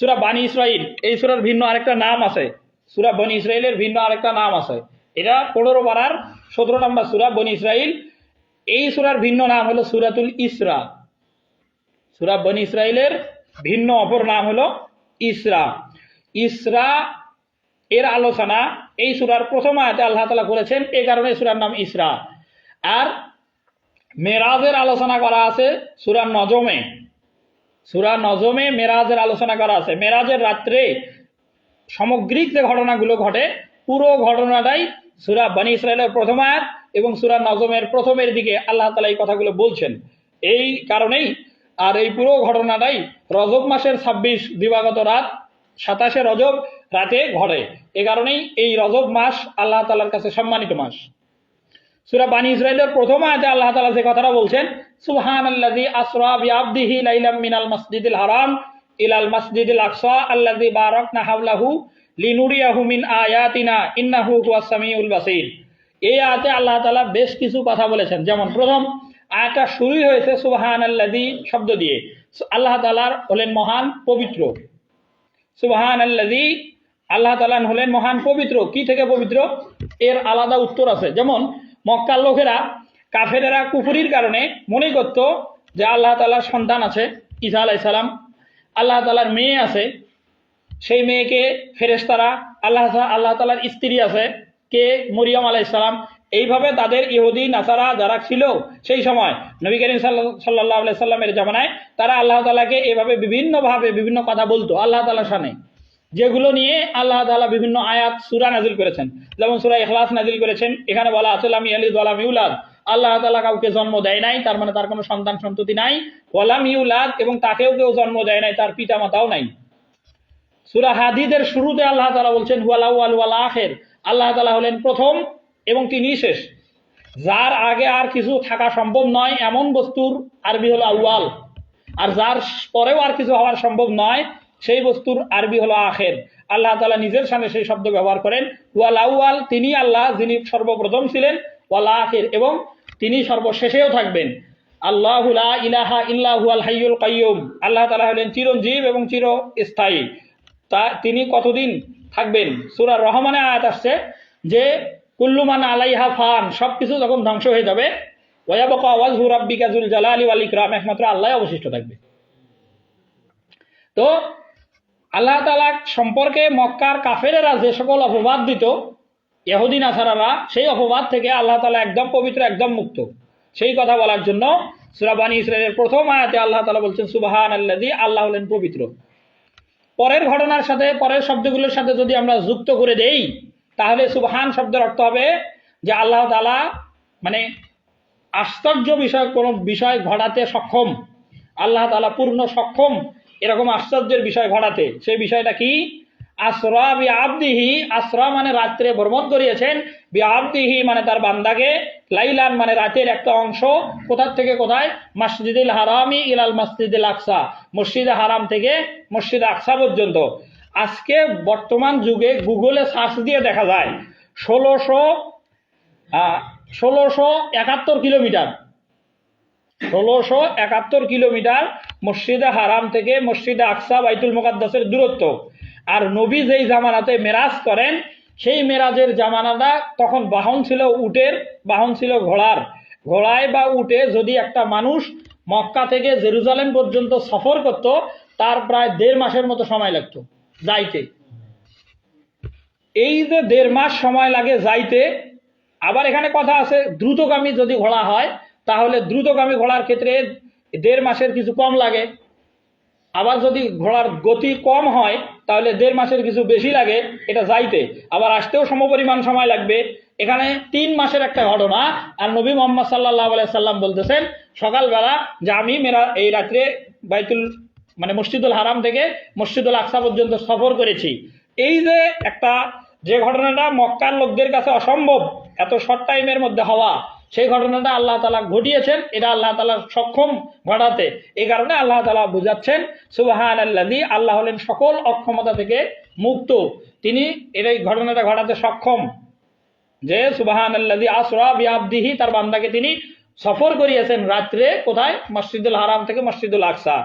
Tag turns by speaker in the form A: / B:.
A: সুরা বানি ইসরাইল, এই সুরার ভিন্ন আরেকটা নাম আছে। সুরা বনি ইসরাইলের ভিন্ন আরেকটা নাম আছে। এটা পনেরো পারার সতেরো নম্বর সুরা বনি ইসরাইল। এই সুরার ভিন্ন নাম হলো সুরাতুল ইসরা। সুরা বনি ইসরাইলের ভিন্ন অপর নাম হলো ইসরা। ইসরা এর আলোচনা এই সুরার প্রথম আয়াতে আল্লাহ তালা করেছেন এই কারণে সুরার নাম ইসরা। আর মেরাজের আলোচনা করা আছে সুরা নজমে। সুরা নজমে মেরাজের আলোচনা করা আছে। মেরাজের রাত্রে সামগ্রিক যে ঘটনাগুলো ঘটে, পুরো ঘটনাটাই সুরা বানি ইসরায়েলের প্রথম আয়াত এবং সুরা নজমের প্রথমের দিকে আল্লাহ তালা এই কথাগুলো বলছেন। এই কারণেই আর এই পুরো ঘটনাটাই রজব মাসের ছাব্বিশ দিবাগত রাত, সাতাশে রজব রাতে ঘটে। এ কারণেই এই রজব মাস আল্লাহ তালার কাছে সম্মানিত মাস। সুরা বানি ইসরায়েলের প্রথম আয়াতে আল্লাহ তালা যে কথাটা বলছেন সুবহান আল্লাজি আসরা বিআবদিহি লাইলাম মিনাল মসজিদিল হারাম ইলাল মসজিদিল আকসা আল্লাজি বারাকনা হাওলাহু লিনুরিয়াহু মিন আয়াতিনা ইন্নাহু হুয়াস সামিউল বাসির। এই আয়াতে আল্লাহ তাআলা বেশ কিছু কথা বলেছেন। যেমন প্রথম আয়াতটা শুরুই হয়েছে সুবহান আল্লাজি শব্দ দিয়ে। আল্লাহ তাআলার হলেন মহান পবিত্র। সুবহান আল্লাজি আল্লাহ তাআলা হলেন মহান পবিত্র। কি থেকে পবিত্র? এর আলাদা উত্তর আছে। যেমন মক্কার লোকেরা কাফেরেরা কুফুরির কারণে মনে করত যে আল্লাহ তালার সন্তান আছে, ঈসা আলাইসালাম আল্লাহ তালার মেয়ে আছে, সেই মেয়েকে ফেরেশতারা, আল্লাহ আল্লাহ তালার স্ত্রী আছে, কে? মরিয়ম আলাইসালাম এইভাবে তাদের ইহুদি, নাসারা যারা ছিল সেই সময়, নবী করিম সাল্লাহ সাল্লামের জামানায়, তারা আল্লাহ তালাকে এভাবে বিভিন্নভাবে বিভিন্ন কথা বলতো, আল্লাহ তালার সামনে। যেগুলো নিয়ে আল্লাহ তাআলা বিভিন্ন আয়াত, সূরা নাজিল করেছেন। যেমন সূরা ইখলাস নাজিল করেছেন, এখানে বলা আছে, লাম ইয়ালিদ ওয়ালাম ইউলাদ। আল্লাহ তাআলা কাউকে জন্ম দেয় নাই, তার মানে তার কোনো সন্তান সন্ততি নাই। ওয়ালাম ইউলাদ, এবং তাকেও কেউ জন্ম দেয় নাই, তার পিতা মাতাও নাই। সূরা হাদিদের শুরুতে আল্লাহ তাআলা বলছেন, হুয়াল আউয়াল ওয়াল আখির। আল্লাহ তাআলা হলেন প্রথম এবং তিনি শেষ। যার আগে আর কিছু থাকা সম্ভব নয়, এমন বস্তুর আরবি হলো আউয়াল। আর যার পরেও আর কিছু হওয়ার সম্ভব নয় সেই বস্তুর আরবি হলো আখের। আল্লাহ তালা নিজের সামনে সেই শব্দ ব্যবহার করেন, ওয়াল আউয়াল তিনি আল্লাহ, যিনি সর্বপ্রথম ছিলেন, ওয়াল আখের এবং তিনি সর্বশেষেও থাকবেন। আল্লাহ ইলাহা ইল্লাহু আল কাইয়ুম। আল্লাহ তালা হলেন চিরঞ্জীব এবং চির স্থায়ী তা তিনি কতদিন থাকবেন? সূরা রহমানে আয়াত আসছে যে কুল্লুমান আলাইহা ফান সব কিছু যখন ধ্বংস হয়ে যাবে ওয়াবকা ওয়াজহু রাব্বিকা জুল জালালি ওয়াল ইকরাম একমাত্র আল্লাহ অবশিষ্ট থাকবে। তো আল্লাহ তালা সম্পর্কে মক্কার কাফেরেরা যে সকল অপবাদ দিত ইহুদিন আসারারা সেই অপবাদ থেকে আল্লাহ তালা একদম পবিত্র, একদম মুক্ত। সেই কথা বলার জন্য সুরাবানী ইসরায়েলের প্রথম আয়াতে আল্লাহ তালা বলছেন সুবাহান আল্লাদি আল্লাহ হলেন পবিত্র। পরের ঘটনার সাথে, পরের শব্দগুলোর সাথে যদি আমরা যুক্ত করে দেই, তাহলে সুবহান শব্দের অর্থ হবে যে আল্লাহ তালা মানে আশ্চর্য বিষয়, কোনো বিষয় ঘটাতে সক্ষম। আল্লাহ তালা পূর্ণ সক্ষম। এরকম আশ্চর্যের বিষয় ঘটাতে। সেই বিষয়টা কি? আসরা বি আবদিহি আসরা মানে রাত্রে ভ্রমণ করিয়েছেন। বি আবদিহি মানে তার বান্দাকে, লাইলান মানে রাতের একটা অংশ। কোথার থেকে কোথায়? মসজিদুল হারামি ইলাল মসজিদুল আকসা, মসজিদে হারাম থেকে মসজিদ আকসা পর্যন্ত। আজকে বর্তমান যুগে গুগলে সার্চ দিয়ে দেখা যায়, ষোলোশো ষোলোশো একাত্তর কিলোমিটার। ষোলোশো একাত্তর কিলোমিটার মসজিদে হারাম থেকে মসজিদে আকসা, বাইতুল মোকাদ্দাসের দূরত্ব। আর নবী যেই জামানাতে মেরাজ করেন, সেই মেরাজের জামানাটা তখন বাহন ছিল উটের, বাহন ছিল ঘোড়ার। ঘোড়ায় বা উটে যদি একটা মানুষ মক্কা থেকে জেরুজালেম পর্যন্ত সফর করত, তার প্রায় দেড় মাসের মতো সময় লাগতো যাইতে। এই যে দেড় মাস সময় লাগে যাইতে, আবার এখানে কথা আছে, দ্রুতগামী যদি ঘোড়া হয়, তাহলে দ্রুতগামী ঘোড়ার ক্ষেত্রে দেড় মাসের কিছু কম লাগে। আবার যদি ঘোড়ার গতি কম হয়, তাহলে দেড় মাসের কিছু বেশি লাগে, এটা যাইতে। আবার আসতেও সমপরিমাণ সময় লাগবে। এখানে তিন মাসের একটা ঘটনা, আর নবী মোহাম্মদ সাল্লাহ সাল্লাম বলতেছেন, সকালবেলা যে আমি মেরা এই রাত্রে বাইতুল মানে মসজিদুল হারাম থেকে মসজিদুল আকসা পর্যন্ত সফর করেছি। এই যে একটা যে ঘটনাটা মক্কার লোকদের কাছে অসম্ভব, এত শর্ট টাইমের মধ্যে হওয়া। সেই ঘটনাটা আল্লাহ তালা ঘটিয়েছেন, এটা আল্লাহ তালা সক্ষম ঘটাতে। এই কারণে আল্লাহ তালা বুঝাচ্ছেন সুবাহান আল্লাদি আল্লাহ হলেন সকল অক্ষমতা থেকে মুক্ত। তিনি এই ঘটনাটা ঘটাতে সক্ষম। যে সুবাহান আল্লাদি আসরা বিআবদিহি, তার বান্দাকে তিনি সফর করিয়েছেন রাত্রে কোথায়? মসজিদুল হারাম থেকে মসজিদুল আকসা।